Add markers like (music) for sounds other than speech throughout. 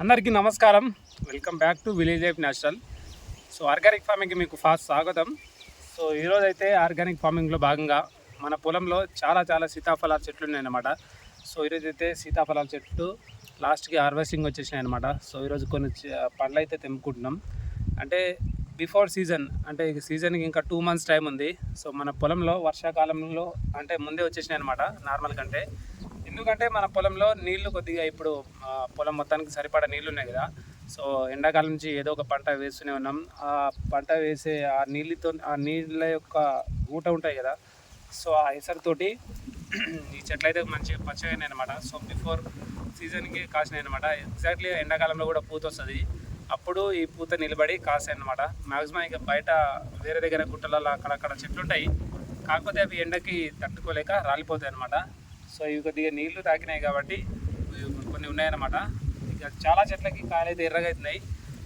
అందరికీ నమస్కారం. Welcome back to village life national so organic ఫార్మింగ్కి మీకు ఫాస్ట్ స్వాగతం. సో ఈరోజు అయితే ఆర్గానిక్ ఫార్మింగ్లో భాగంగా మన పొలంలో చాలా చాలా సీతాఫలాల చెట్లు ఉన్నాయన్నమాట. సో ఈరోజు అయితే సీతాఫలాల చెట్లు లాస్ట్కి హార్వెస్టింగ్ వచ్చేసినాయి అనమాట సో ఈరోజు కొన్ని చ- పండ్లు అయితే తెంపుకుంటున్నాం. అంటే బిఫోర్ సీజన్ అంటే ఇక సీజన్కి ఇంకా టూ మంత్స్ టైం ఉంది. సో మన పొలంలో వర్షాకాలంలో అంటే ముందే వచ్చేసినాయి అనమాట నార్మల్ కంటే. ఎందుకంటే మన పొలంలో నీళ్ళు కొద్దిగా ఇప్పుడు పొలం మొత్తానికి సరిపడా నీళ్ళు ఉన్నాయి కదా. సో ఎండాకాలం నుంచి ఏదో ఒక పంట వేస్తూనే ఉన్నాం. ఆ పంట వేసే ఆ నీళ్ళతో ఆ నీళ్ళ యొక్క ఊట ఉంటాయి కదా. సో ఆ ఎసరుతోటి ఈ చెట్లు అయితే మంచిగా పచ్చగానే అనమాట సో బిఫోర్ సీజన్కి కాసినాయి అనమాట ఎగ్జాక్ట్లీ ఎండాకాలంలో కూడా పూత వస్తుంది. అప్పుడు ఈ పూత నిలబడి కాసాయి అనమాట మ్యాక్సిమం ఇక బయట వేరే దగ్గర గుట్టలలో అక్కడక్కడ చెట్లు ఉంటాయి కాకపోతే అవి ఎండకి తట్టుకోలేక రాలిపోతాయి అనమాట సో ఇవి కొద్దిగా నీళ్ళు తాకినాయి కాబట్టి కొన్ని ఉన్నాయన్నమాట. ఇక చాలా చెట్లకి కాయలైతే అయితే ఎర్రగా అవుతున్నాయి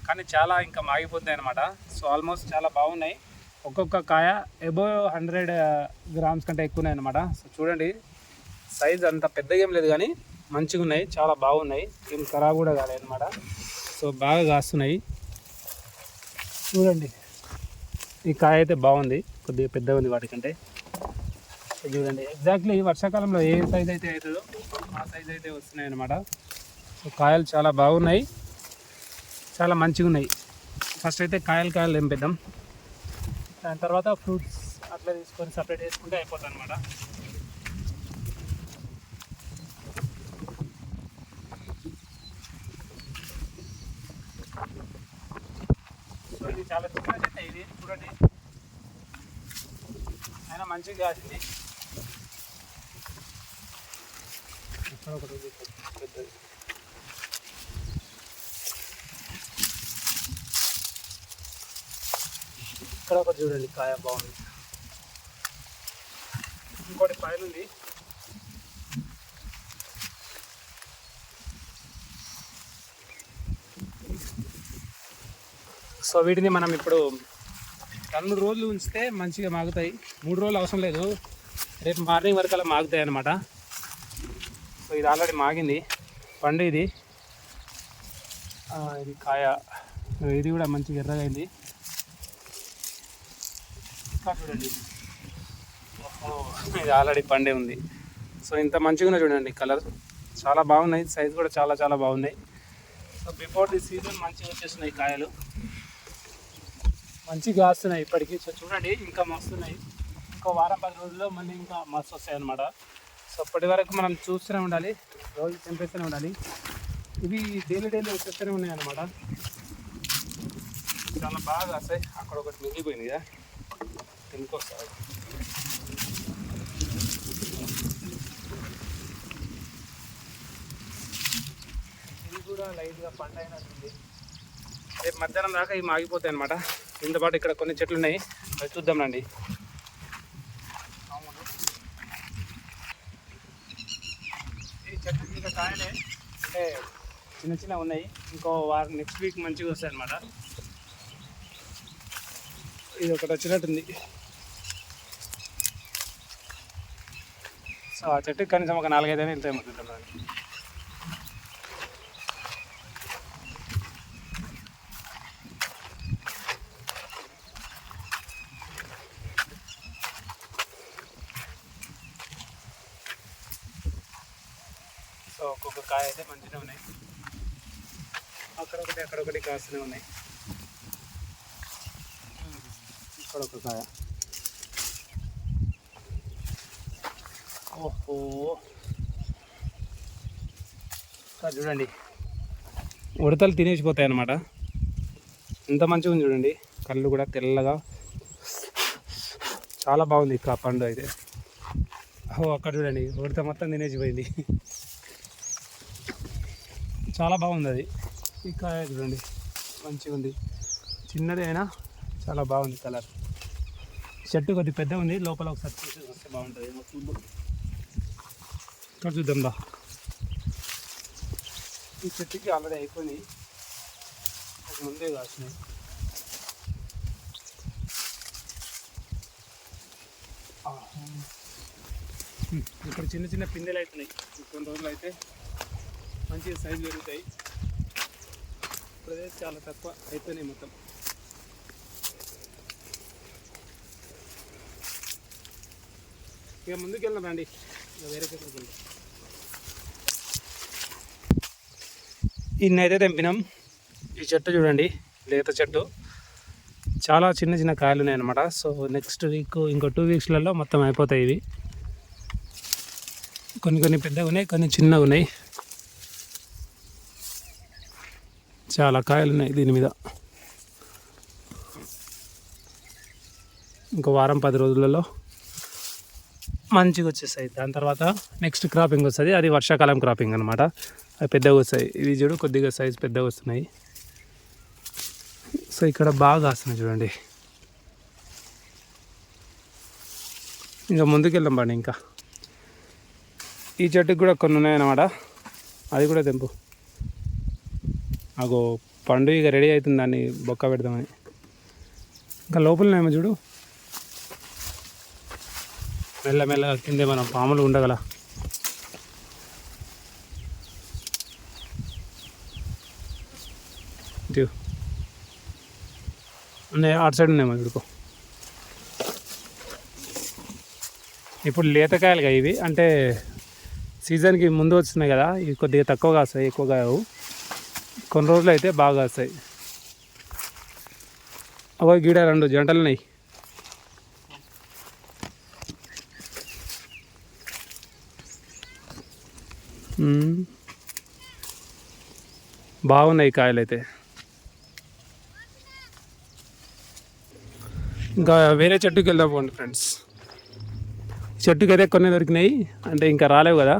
కానీ చాలా ఇంకా మాగిపోతున్నాయి అనమాట సో ఆల్మోస్ట్ చాలా బాగున్నాయి. ఒక్కొక్క కాయ ఎబో హండ్రెడ్ గ్రామ్స్ కంటే ఎక్కువ ఉన్నాయి అనమాట సో చూడండి సైజ్ అంత పెద్దగా ఏం లేదు కానీ మంచిగా ఉన్నాయి చాలా బాగున్నాయి. ఏం ఖరాబ్ కూడా కాలేదు అనమాట సో బాగా కాస్తున్నాయి. చూడండి ఈ కాయ అయితే బాగుంది కొద్దిగా పెద్దగా ఉంది వాటికంటే. చూడండి. ఎగ్జాక్ట్లీ వర్షాకాలంలో ఏ సైజ్ అయితే అవుతుందో ఆ సైజ్ అయితే వస్తున్నాయి అనమాట కాయలు చాలా బాగున్నాయి. చాలా మంచిగా ఉన్నాయి. ఫస్ట్ అయితే కాయలు కాయలు తెంపిద్దాం. దాని తర్వాత ఫ్రూట్స్ అట్లా తీసుకొని సపరేట్ చేసుకుంటే అయిపోతుంది అనమాట సో ఇది చాలా చిన్న చెట్టు ఇది. చూడండి. అయినా మంచిగా కాసింది. ఒకటి పెద్దది ఇక్కడ ఒకటి చూడండి కాయ బాగుంది. ఇంకోటి పైన ఉంది. సో వీటిని మనం ఇప్పుడు రెండు రోజులు ఉంచితే మంచిగా మాగుతాయి. మూడు రోజులు అవసరం లేదు. రేపు మార్నింగ్ వరకు అలా మాగుతాయి అన్నమాట ఇది ఆల్రెడీ మాగింది. పండు ఇది. ఇది కాయ. ఇది కూడా మంచిగా ఎర్రగా అయింది ఇంకా చూడండి. ఇది ఆల్రెడీ పండే ఉంది. సో ఇంత మంచిగా చూడండి కలర్. చాలా బాగున్నాయి. సైజ్ కూడా చాలా చాలా బాగున్నాయి. సో బిఫోర్ ది సీజన్ మంచిగా వచ్చేస్తున్నాయి కాయలు. మంచిగా కాస్తున్నాయి ఇప్పటికీ. సో చూడండి ఇంకా మస్తున్నాయి. ఇంకో వారం పది రోజుల్లో మళ్ళీ ఇంకా మస్తు వస్తాయి అన్నమాట సో అప్పటి వరకు మనం చూస్తూనే ఉండాలి. రోజు తెంపేస్తూనే ఉండాలి. ఇవి డైలీ డైలీ వచ్చేస్తూనే ఉన్నాయి అన్నమాట చాలా బాగా వస్తాయి. అక్కడ ఒకటి మిగిలిపోయింది కదా. తెంపుకొస్తాయి ఇది కూడా లైట్గా పండు అయినట్టుంది రేపు మధ్యాహ్నం దాకా ఇవి ఆగిపోతాయి అనమాట దీంతో పాటు ఇక్కడ కొన్ని చెట్లు ఉన్నాయి. అవి చూద్దాం రండి ఈ చెట్లు ఇంకా కాయలే అంటే చిన్న చిన్న ఉన్నాయి. ఇంకో వారం నెక్స్ట్ వీక్ మంచిగా వస్తాయి అనమాట ఇది ఒకటి వచ్చినట్టుంది. సో ఆ చెట్టుకి కనీసం ఒక నాలుగైదు వెళ్తాయి మొత్తం సో ఒక్కొక్క కాయ అయితే మంచిగా ఉన్నాయి అక్కడ ఒకటి కాస్తూనే ఉన్నాయి. ఇక్కడ ఒక కాయ. ఓహో. చూడండి. ఉడతలు తినేసిపోతాయి అన్నమాట. ఎంత మంచిగా ఉంది చూడండి. కళ్ళు కూడా తెల్లగా చాలా బాగుంది ఇక పండు అయితే. ఓ అక్కడ చూడండి. ఉడత మొత్తం తినేసిపోయింది. చాలా బాగుంది అది. ఈ కాయ చూడండి మంచిగా ఉంది. చిన్నది అయినా చాలా బాగుంది కలర్. చెట్టు కొద్ది పెద్ద ఉంది లోపల ఒకసారి చూసి వస్తే బాగుంటుంది. ఏమో చూద్దాం. ఇక్కడ చూద్దాం బా ఈ చెట్టుకి ఆల్రెడీ అయిపోయినాయి. అది ముందే కాసినాయి. ఇక్కడ చిన్న చిన్న పిందెలు అవుతున్నాయి కొన్ని రోజులు అయితే మంచిగా సైజు పెరుగుతాయి. ప్రదేశం చాలా తక్కువ అయిపోయినాయి మొత్తం. ఇక ముందుకు వెళ్దాం రండి. ఇక వేరే చెట్లకు వెళ్దాం. ఇన్నైతే తెంపినాం. ఈ చెట్టు చూడండి లేత చెట్టు. చాలా చిన్న చిన్న కాయలు ఉన్నాయి అనమాట సో నెక్స్ట్ వీక్ ఇంకో టూ వీక్స్లలో మొత్తం అయిపోతాయి ఇవి. కొన్ని కొన్ని పెద్దగా ఉన్నాయి కొన్ని చిన్నగా ఉన్నాయి. చాలా కాయలు ఉన్నాయి దీని మీద. ఇంకో వారం పది రోజులలో మంచిగా వచ్చేస్తాయి. దాని తర్వాత నెక్స్ట్ క్రాపింగ్ వస్తుంది. అది వర్షాకాలం క్రాపింగ్ అనమాట అవి పెద్దగా వస్తాయి. ఇవి చూడు కొద్దిగా సైజ్ పెద్దగా వస్తున్నాయి. సో ఇక్కడ బాగా వస్తున్నాయి చూడండి. ఇంకా ముందుకెళ్ళాం బండి ఇంకా. ఈ చెట్టుకు కూడా కొన్ని ఉన్నాయన్నమాట. అది కూడా తెంపు. అగో పండు ఇక రెడీ అవుతుంది దాన్ని బొక్క పెడదామని. ఇంకా లోపలనేమో చూడు. మెల్లమెల్లగా కిందే మనం పాములు ఉండగల. ఇటు. అటు సైడ్ ఉన్నాయేమో చూడుకో. ఇప్పుడు లేతకాయలుగా ఇవి. అంటే సీజన్కి ముందు వస్తున్నాయి కదా ఇవి కొద్దిగా తక్కువ కాస్తాయి ఎక్కువగా కావు. కొన్ని రోజులు అయితే బాగా వస్తాయి అవో గీడ రెండు జంటలు ఉన్నాయి. బాగున్నాయి కాయలు అయితే. ఇంకా వేరే చెట్టుకి వెళ్దాం పోండి ఫ్రెండ్స్. చెట్టుకి అయితే కొన్ని దొరికినాయి అంటే ఇంకా రాలేవు కదా.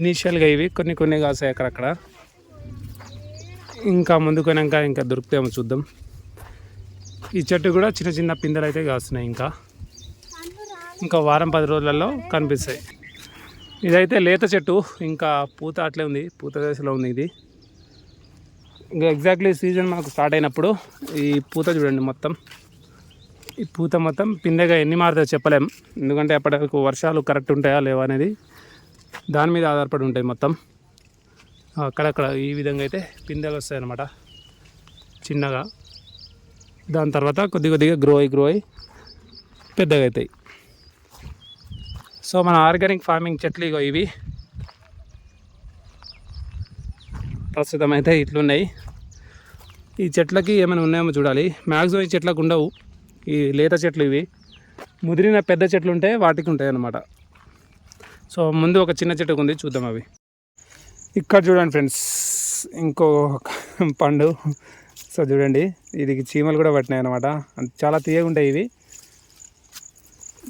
ఇనీషియల్గా ఇవి కొన్ని కొన్ని కాసాయి అక్కడక్కడ. ఇంకా ముందుకు పోయినాక ఇంకా దొరుకుతాయేమో చూద్దాం. ఈ చెట్టు కూడా చిన్న చిన్న పిందెలు అయితే కాస్తున్నాయి ఇంకా. ఇంకా వారం పది రోజులలో కనిపిస్తాయి. ఇదైతే లేత చెట్టు ఇంకా పూత అట్లే ఉంది పూత దశలో ఉంది ఇది. ఇంకా ఎగ్జాక్ట్లీ సీజన్ మాకు స్టార్ట్ అయినప్పుడు ఈ పూత చూడండి మొత్తం. ఈ పూత మొత్తం పిందెగా ఎన్ని మారుతాయో చెప్పలేం. ఎందుకంటే అప్పటివరకు వర్షాలు కరెక్ట్ ఉంటాయా లేవా అనేది దాని మీద ఆధారపడి ఉంటాయి మొత్తం. అక్కడక్కడ ఈ విధంగా అయితే పిందెలు వస్తాయి అన్నమాట చిన్నగా. దాని తర్వాత కొద్ది కొద్దిగా గ్రో అయ్యి గ్రో అయ్యి పెద్దగా అవుతాయి సో మన ఆర్గానిక్ ఫార్మింగ్ చెట్లు ఇగో ఇవి. ప్రస్తుతం అయితే ఇట్లున్నాయి. ఈ చెట్లకి ఏమైనా ఉన్నాయేమో చూడాలి. మ్యాక్సిమం ఈ చెట్లకు ఉండవు. ఈ లేత చెట్లు ఇవి. ముదిరిన పెద్ద చెట్లు ఉంటే వాటికి ఉంటాయి అన్నమాట సో ముందు ఒక చిన్న చెట్టుకు ఉంది చూద్దాం అవి. ఇక్కడ చూడండి ఫ్రెండ్స్ ఇంకో పండు. సో చూడండి ఇది చీమలు కూడా పట్టినాయి అనమాట చాలా తీయగా ఉంటాయి ఇవి.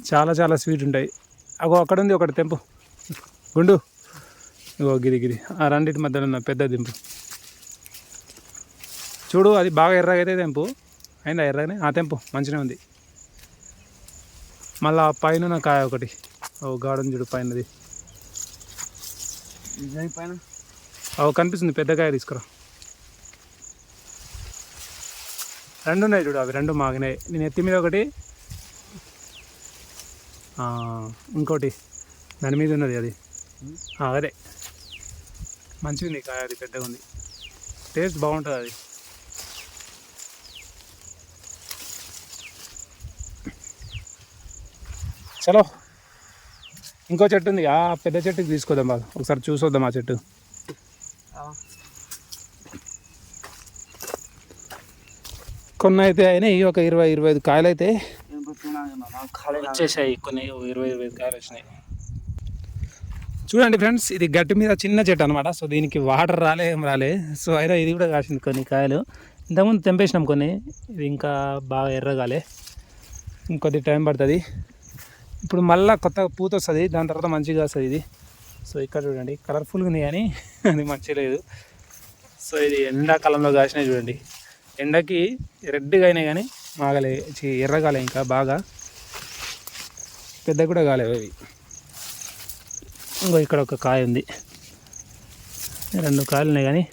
చాలా చాలా స్వీట్ ఉంటాయి. అగో అక్కడ ఉంది ఒకటి తెంపు. గుండు. ఇగో గిరి గిరి ఆ రెండింటి మధ్యలో ఉన్న పెద్ద దింపు చూడు అది బాగా ఎర్రగా అయితే తెంపు. అయిందా ఎర్రగానే? ఆ తెంపు. మంచిగా ఉంది. మళ్ళీ ఆ పైన కాయ ఒకటి. ఓ గార్డెన్ చూడు పైనది. పైన. అవి కనిపిస్తుంది పెద్ద కాయ తీసుకురా. రెండు ఉన్నాయి చూడు అవి రెండు మాగినాయి. నేను ఎత్తి మీద ఒకటి ఇంకోటి దాని మీద ఉన్నది అది. అదే. మంచిగా ఉంది కాయ అది పెద్దగా ఉంది. టేస్ట్ బాగుంటుంది అది. చలో ఇంకో చెట్టు ఉంది. ఆ పెద్ద చెట్టుకి తీసుకోదాం బాగా. ఒకసారి చూసొద్దాం ఆ చెట్టు. కొన్ని అయితే అయినాయి ఒక ఇరవై ఇరవై ఐదు కాయలు అయితే వచ్చేసాయి కొన్ని ఇరవై ఇరవై ఐదు కాయలు వచ్చినాయి. చూడండి ఫ్రెండ్స్ ఇది గట్టి మీద చిన్న చెట్టు అనమాట సో దీనికి వాటర్ రాలే ఏం రాలే. సో అయినా ఇది కూడా కాసింది కొన్ని కాయలు. ఇంతకుముందు తెంపేసినాం కొన్ని. ఇది ఇంకా బాగా ఎర్రగాలే. ఇంకొద్ది టైం పడుతుంది. ఇప్పుడు మళ్ళీ కొత్త పూత వస్తుంది. దాని తర్వాత మంచిగా వస్తుంది ఇది. సో ఇక్కడ చూడండి. కలర్ఫుల్గా ఉంది కానీ అది మంచిగా లేదు. సో ఇది ఎండాకాలంలో కాసినాయి చూడండి. ఎండకి రెడ్గా అయినాయి కానీ మాగలే ఎర్రగాలే ఇంకా బాగా. పెద్ద కూడా కాలేవు అవి. ఇంకో ఇక్కడ ఒక కాయ ఉంది. రెండు కాయలు ఉన్నాయి కానీ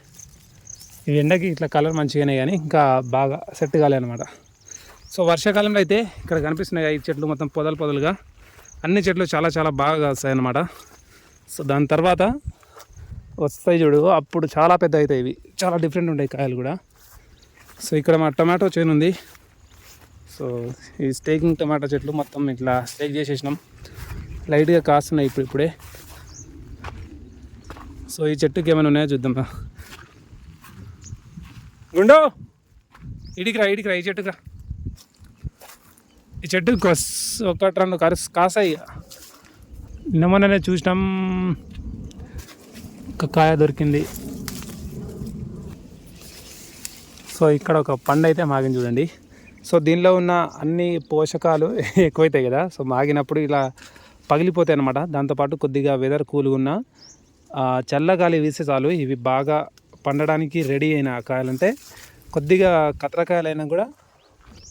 ఇవి ఎండకి ఇట్లా కలర్ మంచిగానే కానీ ఇంకా బాగా సెట్ కాలే అనమాట సో వర్షాకాలంలో అయితే ఇక్కడ కనిపిస్తున్నాయి ఈ చెట్లు మొత్తం పొదలు పొదలుగా. అన్ని చెట్లు చాలా చాలా బాగా కాస్తాయి అన్నమాట. సో దాని తర్వాత వస్తాయి చూడు అప్పుడు చాలా పెద్ద అవుతాయి ఇవి. చాలా డిఫరెంట్ ఉంటాయి కాయలు కూడా. సో ఇక్కడ మా టమాటో చేను ఉంది. సో ఈ స్టేకింగ్ టమాటో చెట్లు మొత్తం ఇట్లా స్టేక్ చేసేసినాం. లైట్గా కాస్తున్నాయి ఇప్పుడు ఇప్పుడే. సో ఈ చెట్టుకి ఏమైనా ఉన్నాయో చూద్దాం గుండో! ఇడికిరా ఇడికి రా ఇడికి రా. ఈ చెట్టుకి రా ఈ చెట్టు ఒకటి రెండు కరస్ కాసాయి. నిన్న మొన్ననే చూసినాం. ఒక కాయ దొరికింది. సో ఇక్కడ ఒక పండు అయితే మాగింది చూడండి. సో దీనిలో ఉన్న అన్ని పోషకాలు (laughs) ఎక్కువైతాయి కదా. సో మాగినప్పుడు ఇలా పగిలిపోతాయి అనమాట దాంతోపాటు కొద్దిగా వెదర్ కూల్గా ఉన్న చల్లగాలి వీసే చాలు. ఇవి బాగా పండడానికి రెడీ అయిన కాయలంటే కొద్దిగా కత్రకాయలైనా కూడా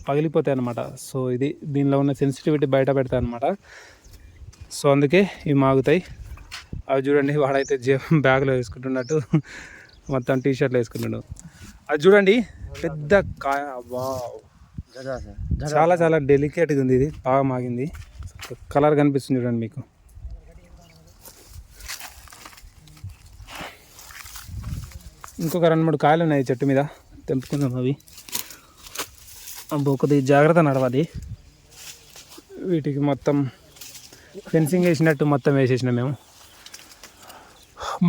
పగిలిపోతాయి అనమాట సో ఇది దీనిలో ఉన్న సెన్సిటివిటీ బయట పెడతాయి అనమాట సో అందుకే ఇవి మాగుతాయి. అవి చూడండి వాడైతే జే బ్యాగ్లో వేసుకుంటున్నట్టు మొత్తం టీ షర్ట్లో వేసుకుంటున్నాడు. అది చూడండి పెద్ద కాయ వావ్. చాలా చాలా డెలికేట్గా ఉంది ఇది బాగా మాగింది. కలర్ కనిపిస్తుంది చూడండి మీకు. ఇంకొక రెండు మూడు కాయలు ఉన్నాయి చెట్టు మీద తెంపుకుందాం అవి. అబ్బో కొద్దిగా జాగ్రత్త నడవాలి వీటికి మొత్తం ఫెన్సింగ్ వేసినట్టు మొత్తం వేసేసినాం మేము.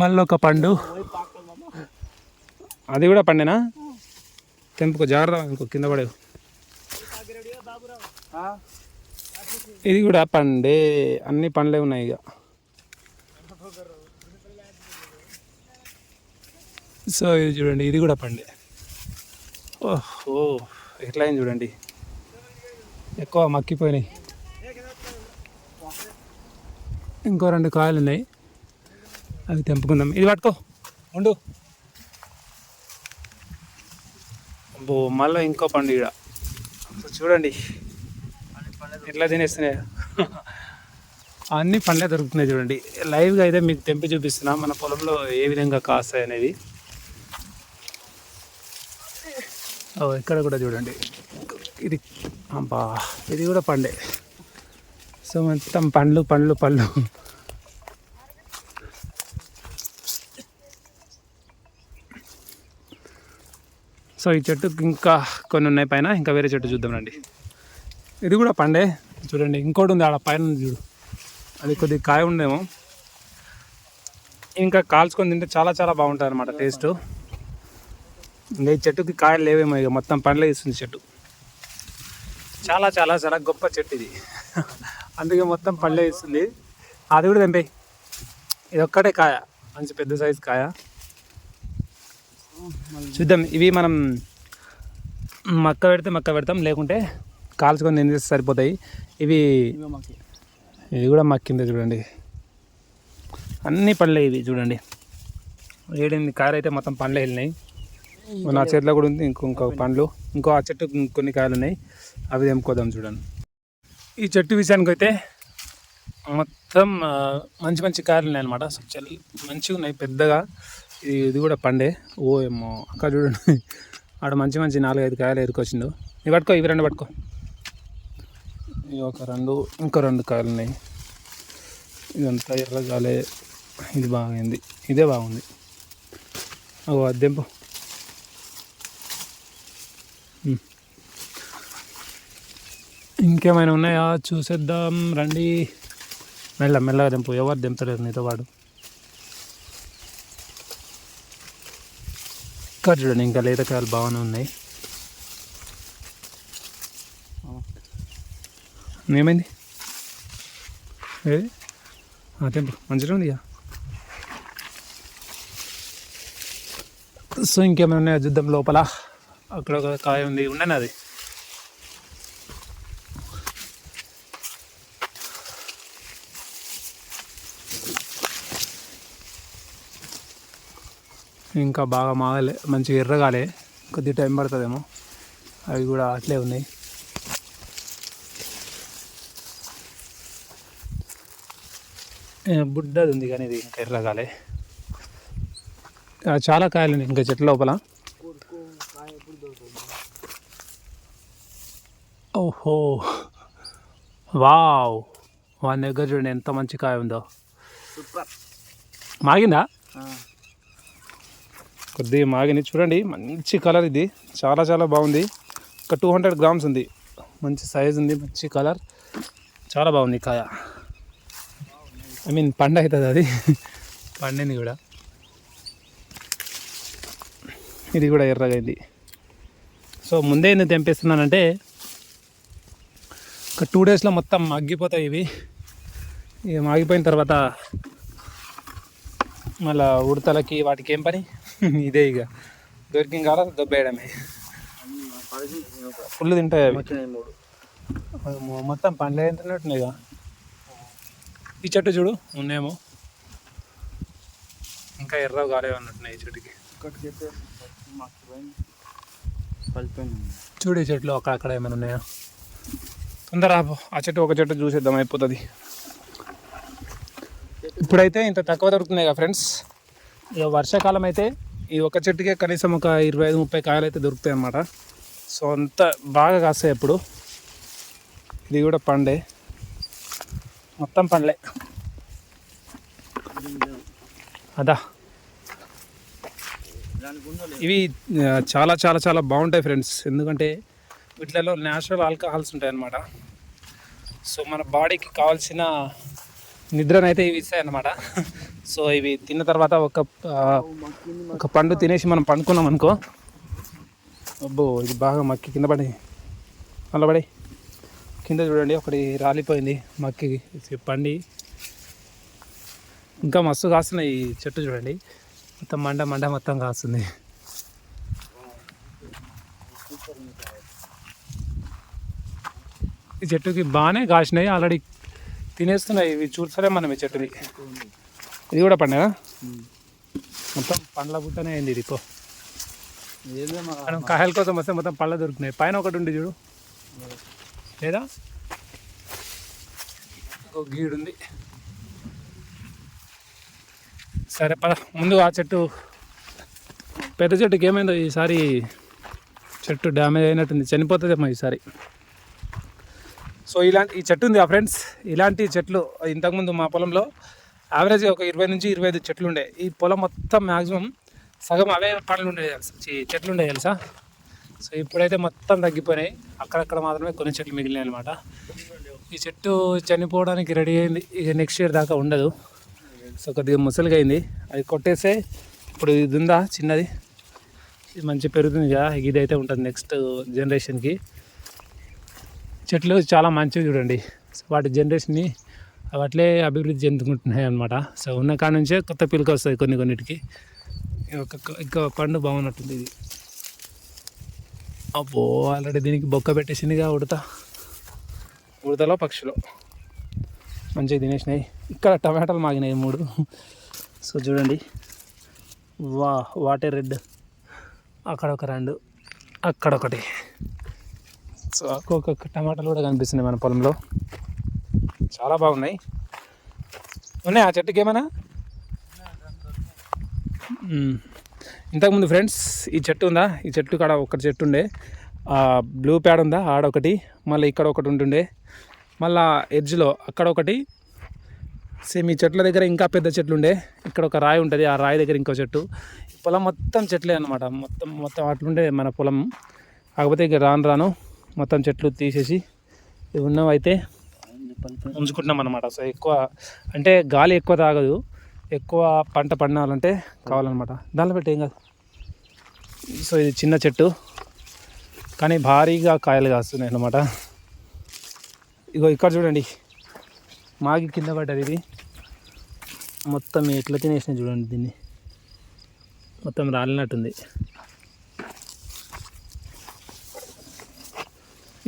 మళ్ళీ ఒక పండు. అది కూడా పండేనా? తెంపుకో జాగ్రత్త ఇంకో కింద పడేవు. ఇది కూడా పండే అన్ని పండ్లే ఉన్నాయి ఇక. సో ఇది చూడండి ఇది కూడా పండే. ఓహో ఎట్లా అయింది చూడండి. ఎక్కువ మక్కిపోయినాయి. ఇంకో రెండు కాయలు ఉన్నాయి. అవి తెంపుకుందాం. ఇది పట్టుకో. ఉండు. అబ్బో మళ్ళీ ఇంకో పండుగ. ఇక్కడ చూడండి. ఎట్లా తినేస్తున్నాయి. అన్ని పండ్లే దొరుకుతున్నాయి చూడండి. లైవ్గా అయితే మీకు తెంపి చూపిస్తున్నా. మన పొలంలో ఏ విధంగా కాస్తాయి అనేది ఇక్కడ కూడా చూడండి. ఇది అబ్బా ఇది కూడా పండే. సో మొత్తం పండ్లు పండ్లు పళ్ళు. సో ఈ చెట్టుకి ఇంకా కొన్ని ఉన్నాయి పైన ఇంకా వేరే చెట్టు చూద్దాం రండి. ఇది కూడా పండే చూడండి ఇంకోటి ఉంది ఆడ పైన చూడు. అది కొద్దిగా కాయ ఉండేమో ఇంకా కాల్చుకొని తింటే చాలా చాలా బాగుంటుంది అనమాట టేస్ట్. ఇంకా ఈ చెట్టుకి కాయలు లేవేమో ఇక మొత్తం పండ్లే ఇస్తుంది చెట్టు. చాలా చాలా చాలా గొప్ప చెట్టు ఇది. అందుకే మొత్తం పండ్లే ఇస్తుంది అది కూడా తెంపే ఇది ఒక్కటే కాయ మంచి పెద్ద సైజు కాయ. చూద్దాం. ఇవి మనం మక్క పెడితే మక్క పెడతాం లేకుంటే కాల్చుకొని తినేస్తే సరిపోతాయి. ఇవి ఇది కూడా మక్కిందే చూడండి. అన్నీ పండ్లే ఇవి చూడండి. ఏడెనిమిది కాయలు అయితే మొత్తం పండ్లే వెళ్ళినాయి. నా చేతిలో కూడా ఉంది ఇంకొక పండ్లు. ఇంకో ఆ చెట్టు కొన్ని కాయలు ఉన్నాయి. అవి తెంపుకోదాం చూడండి. ఈ చెట్టు విషయానికి అయితే మొత్తం మంచి మంచి కాయలు ఉన్నాయి అనమాట మంచిగా ఉన్నాయి పెద్దగా. ఇది కూడా పండే. ఓ ఏమో. అక్కడ చూడండి. ఆడ మంచి మంచి నాలుగైదు కాయలు ఎరుకొచ్చిండు. ఇవి పట్టుకో ఇవి రెండు పట్టుకో. ఇవి ఒక రెండు ఇంకో రెండు కాయలు ఉన్నాయి. ఇదంతా ఎర్రగాలే. ఇది బాగుంది. ఇదే బాగుంది. ఓ అద్దెంపు ఇంకేమైనా ఉన్నాయా? చూసేద్దాం. రండి. మెల్ల మెల్లగా దింపు ఎవరు దింపలేదు నీతో వాడు ఇక్కడ చూడండి ఇంకా లేతకాయలు బాగానే ఉన్నాయి. ఏమైంది? ఏది ఆ, మంచిగా ఉంది సో ఇంకేమైనా ఉన్నాయా చూద్దాం లోపల? అక్కడ ఒక కాయ ఉంది. ఉండని అది? ఇంకా బాగా మాగలే మంచిగా ఎర్రగాలే. కొద్ది టైం పడుతుందేమో. అవి కూడా అట్లే ఉన్నాయి. బుడ్డది ఉంది కానీ ఇది ఇంకా ఎర్రగాలే. చాలా కాయలు ఉన్నాయి ఇంకా చెట్ల లోపల. ఓహో. వావ్. వాని దగ్గర చూడండి ఎంత మంచి కాయ ఉందో. సూపర్. మాగిందా? కొద్దిగా మాగిని చూడండి మంచి కలర్ ఇది. చాలా చాలా బాగుంది. ఒక టూ హండ్రెడ్ గ్రామ్స్ ఉంది. మంచి సైజ్ ఉంది మంచి కలర్ చాలా బాగుంది కాయ. ఐ మీన్ పండు అవుతుంది అది. (laughs) పండింది కూడా. ఇది కూడా ఎర్రగా సో ముందే నేను తెంపేస్తున్నానంటే ఒక టూ డేస్లో మొత్తం మగ్గిపోతాయి ఇవి. ఇక మాగిపోయిన తర్వాత మళ్ళా ఉడతలకి వాటికి ఏం పని? ఇదే ఇక. దొరికిన కాల దొబ్బేయడమే. ఫుల్ తింటాయి అవి. మొత్తం పండ్లు తింటున్నట్టున్నాయి ఇక. ఈ చెట్టు చూడు ఉన్నాయేమో ఇంకా ఎర్ర కాలేవి అన్నట్టున్నాయి ఈ చెట్టుకి. చూడు ఈ చెట్లు అక్కడక్కడ ఏమైనా ఉన్నాయా? తొందర. ఆ చెట్టు ఒక చెట్టు చూసేద్దాం అయిపోతుంది. ఇప్పుడైతే ఇంత తక్కువ దొరుకుతున్నాయి కదా ఫ్రెండ్స్ ఇక వర్షాకాలం అయితే ఈ ఒక చెట్టుకే కనీసం ఒక ఇరవై ఐదు ముప్పై కాయలు అయితే దొరుకుతాయి అన్నమాట. సో అంత బాగా కాస్తాయి ఇప్పుడు ఇది కూడా పండే. మొత్తం పండ్లే. అదా. ఇవి చాలా చాలా చాలా బాగుంటాయి ఫ్రెండ్స్ ఎందుకంటే వీటిలలో న్యాచురల్ ఆల్కహాల్స్ ఉంటాయి అన్నమాట సో మన బాడీకి కావాల్సిన నిద్రనైతే ఇవి ఇస్తాయి అన్నమాట సో ఇవి తిన్న తర్వాత ఒక ఒక పండు తినేసి మనం పండుకున్నాం అనుకో. అబ్బో ఇది బాగా మక్కి కింద పడి మళ్ళీ పడి. కింద చూడండి ఒకటి రాలిపోయింది మక్కి. పండి. ఇంకా మస్తు కాస్తున్నాయి ఈ చెట్టు చూడండి. మొత్తం మండ మండ మొత్తం కాస్తుంది. ఈ చెట్టుకి బాగానే కాసినాయి. ఆల్రెడీ తినేస్తున్నాయి ఇవి చూస్తారే మనం ఈ చెట్టుని. ఇది కూడా పండగా మొత్తం పండ్ల బుట్టనే అయింది ఇది పో. మనం కాయల కోసం వస్తే మొత్తం పళ్ళ దొరుకుతున్నాయి. పైన ఒకటి ఉంది చూడు. లేదా? గీడు ఉంది సరే పద. ముందు ఆ చెట్టు పెద్ద చెట్టుకి ఏమైందో ఈసారి చెట్టు డ్యామేజ్ అయినట్టుంది. చనిపోతుందేమో ఈసారి. సో ఇలాంటి ఈ చెట్టు ఉంది ఆ ఫ్రెండ్స్. ఇలాంటి చెట్లు ఇంతకుముందు మా పొలంలో యావరేజ్ ఒక ఇరవై నుంచి ఇరవై ఐదు చెట్లు ఉండే. ఈ పొలం మొత్తం మ్యాక్సిమం సగం అవే పండ్లు ఉండేవి తెలుసా? చెట్లు ఉండేవి తెలుసా? సో ఇప్పుడైతే మొత్తం తగ్గిపోయినాయి. అక్కడక్కడ మాత్రమే కొన్ని చెట్లు మిగిలినాయి అనమాట ఈ చెట్టు చనిపోవడానికి రెడీ అయింది. ఇక నెక్స్ట్ ఇయర్ దాకా ఉండదు. సో కొద్దిగా ముసలిగా అయింది. అది కొట్టేస్తే ఇప్పుడు ఇది ఉందా? చిన్నది? ఇది మంచి పెరుగుతుంది కదా. ఇది అయితే ఉంటుంది నెక్స్ట్ జనరేషన్కి చెట్లు చాలా మంచివి చూడండి. సో వాటి జనరేషన్ని అట్లే అభివృద్ధి చెందుకుంటున్నాయి అనమాట సో ఉన్న కాడ నుంచే కొత్త పిలుక వస్తుంది కొన్ని కొన్నిటికి. ఇంకా పండు బాగున్నట్టుంది ఇది. అబ్బో ఆల్రెడీ దీనికి బొక్క పెట్టేసిందిగా ఉడత. ఉడతలో పక్షులు. మంచిగా తినేసినాయి. ఇక్కడ టమాటాలు మాగినాయి మూడు. సో చూడండి. వా వాటర్ రెడ్. అక్కడ ఒక రెండు. అక్కడ ఒకటి సో ఒక్కొక్క టమాటాలు కూడా కనిపిస్తున్నాయి మన పొలంలో. చాలా బాగున్నాయి. ఉన్నాయి ఆ చెట్టుకి ఏమైనా. ఇంతకుముందు ఫ్రెండ్స్ ఈ చెట్టు ఉందా? ఈ చెట్టు కాడ ఒకటి చెట్టు ఉండే. బ్లూ ప్యాడ్ ఉందా? ఆడొకటి మళ్ళీ ఇక్కడ ఒకటి ఉంటుండే. మళ్ళా ఎడ్జ్లో అక్కడ ఒకటి. సేమ్ ఈ చెట్ల దగ్గర ఇంకా పెద్ద చెట్లు ఉండే. ఇక్కడ ఒక రాయి ఉంటుంది. ఆ రాయి దగ్గర ఇంకో చెట్టు. పొలం మొత్తం చెట్లే అనమాట మొత్తం మొత్తం అట్లుండే మన పొలం. కాకపోతే ఇక రాను రాను మొత్తం చెట్లు తీసేసి ఇవి ఉన్నవైతే ఉంచుకుంటున్నాం అనమాట సో ఎక్కువ అంటే గాలి ఎక్కువ తాగదు. ఎక్కువ పంట పండాలంటే కావాలన్నమాట. దానిలో పెట్టి ఏం కాదు. సో ఇది చిన్న చెట్టు. కానీ భారీగా కాయలు కాస్తున్నాయి అన్నమాట. ఇగో ఇక్కడ చూడండి. మాగి కింద పడ్డది ఇది. మొత్తం ఎట్లా తినేసినాయి చూడండి దీన్ని. మొత్తం రాలినట్టుంది.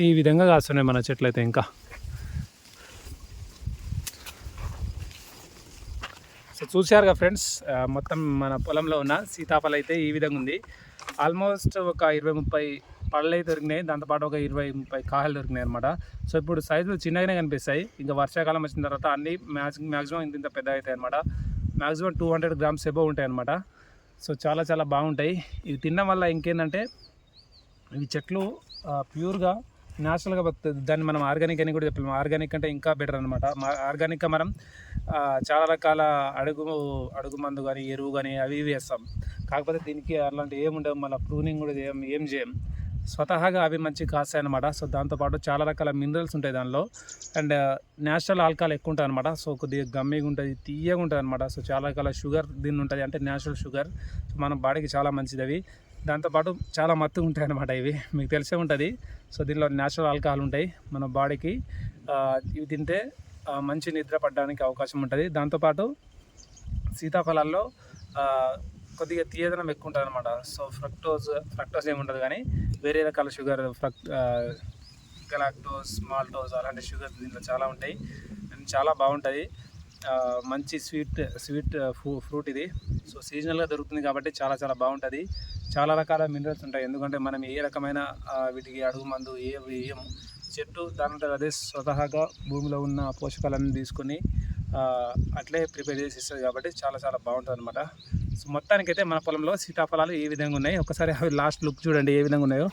ఈ విధంగా కాస్తున్నాయి మన చెట్లు అయితే ఇంకా. సో చూశారుగా ఫ్రెండ్స్ మొత్తం మన పొలంలో ఉన్న సీతాఫలం అయితే ఈ విధంగా ఉంది. ఆల్మోస్ట్ ఒక ఇరవై ముప్పై పళ్ళు అయితే దొరికినాయి దాంతోపాటు ఒక ఇరవై ముప్పై కాయలు దొరికినాయి అనమాట సో ఇప్పుడు సైజులు చిన్నగానే కనిపిస్తాయి. ఇంకా వర్షాకాలం వచ్చిన తర్వాత అన్ని మ్యాక్స్ మ్యాక్సిమం ఇంత ఇంత పెద్ద అవుతాయి అనమాట maximum two hundred grams above ఉంటాయి అనమాట సో చాలా చాలా బాగుంటాయి. ఇవి తినడం వల్ల ఇంకేంటంటే ఇవి చెట్లు ప్యూర్గా న్యాచురల్గా దాన్ని మనం ఆర్గానిక్ అని కూడా చెప్పలేము. ఆర్గానిక్ అంటే ఇంకా బెటర్ అనమాట ఆర్గానిక్గా మనం చాలా రకాల అడుగు అడుగు మందు కానీ ఎరువు కానీ అవి ఇవి వేస్తాం. కాకపోతే దీనికి అలాంటి ఏముండవు ఉండవు. మళ్ళీ ప్రూనింగ్ కూడా ఏం ఏం చేయం. స్వతహాగా అవి మంచి కాస్తాయి అనమాట సో దాంతోపాటు చాలా రకాల మినరల్స్ ఉంటాయి దానిలో. అండ్ నేచురల్ ఆల్కహాల్ ఎక్కువ ఉంటుంది అనమాట సో కొద్దిగా గమ్మిగా ఉంటుంది తీయగా ఉంటుంది అనమాట సో చాలా రకాల షుగర్ దీన్ని ఉంటుంది. అంటే నేచురల్ షుగర్. మన బాడీకి చాలా మంచిది అవి. దాంతోపాటు చాలా మత్తుగా ఉంటాయి అనమాట ఇవి. మీకు తెలిసే ఉంటుంది. సో దీనిలో నేచురల్ ఆల్కహాల్ ఉంటాయి. మన బాడీకి ఇవి తింటే మంచి నిద్ర పడడానికి అవకాశం ఉంటుంది. దాంతోపాటు సీతాఫలాల్లో కొద్దిగా తీయదనం ఎక్కువ ఉంటుంది అనమాట సో ఫ్రక్టోజ్ ఫ్రక్టోజ్ ఏముంటుంది కానీ వేరే రకాల షుగర్ ఫ్రక్ గలాక్టోస్ మాల్టోస్ అలాంటి షుగర్ దీంట్లో చాలా ఉంటాయి. అండ్ చాలా బాగుంటుంది. మంచి స్వీట్ స్వీట్ ఫ్రూ ఫ్రూట్ ఇది. సో సీజనల్గా దొరుకుతుంది కాబట్టి చాలా చాలా బాగుంటుంది. చాలా రకాల మినరల్స్ ఉంటాయి. ఎందుకంటే మనం ఏ రకమైన వీటికి అడుగు మందు ఏ ఏం చెట్టు దాంట్లో అదే స్వతహాగా భూమిలో ఉన్న పోషకాలన్నీ తీసుకొని అట్లే ప్రిపేర్ చేసి ఇస్తుంది కాబట్టి చాలా చాలా బాగుంటుంది అనమాట సో మొత్తానికైతే మన పొలంలో సీతాఫలాలు ఏ విధంగా ఉన్నాయి? ఒకసారి అవి లాస్ట్ లుక్ చూడండి ఏ విధంగా ఉన్నాయో.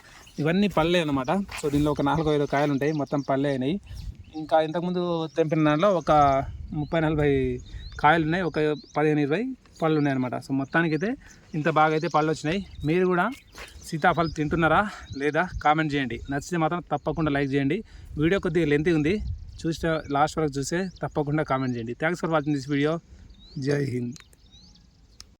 ఇవన్నీ పళ్ళే అనమాట సో దీనిలో ఒక నాలుగు ఐదు కాయలు ఉంటాయి మొత్తం పళ్ళే అయినాయి. ఇంకా ఇంతకుముందు తెంపిన దాంట్లో ఒక ముప్పై నలభై కాయలు ఉన్నాయి ఒక పదిహేను ఇరవై పళ్ళు ఉన్నాయి అనమాట సో అయితే ఇంత బాగా అయితే పళ్ళు వచ్చినాయి మీరు కూడా సీతాఫలం తింటున్నారా లేదా కామెంట్ చేయండి. నచ్చితే మాత్రం తప్పకుండా లైక్ చేయండి. వీడియో కొద్దిగా లెంత్ ఉంది. చూస్తే లాస్ట్ వరకు చూస్తే తప్పకుండా కామెంట్ చేయండి. Thanks for watching this video. జై హింద్.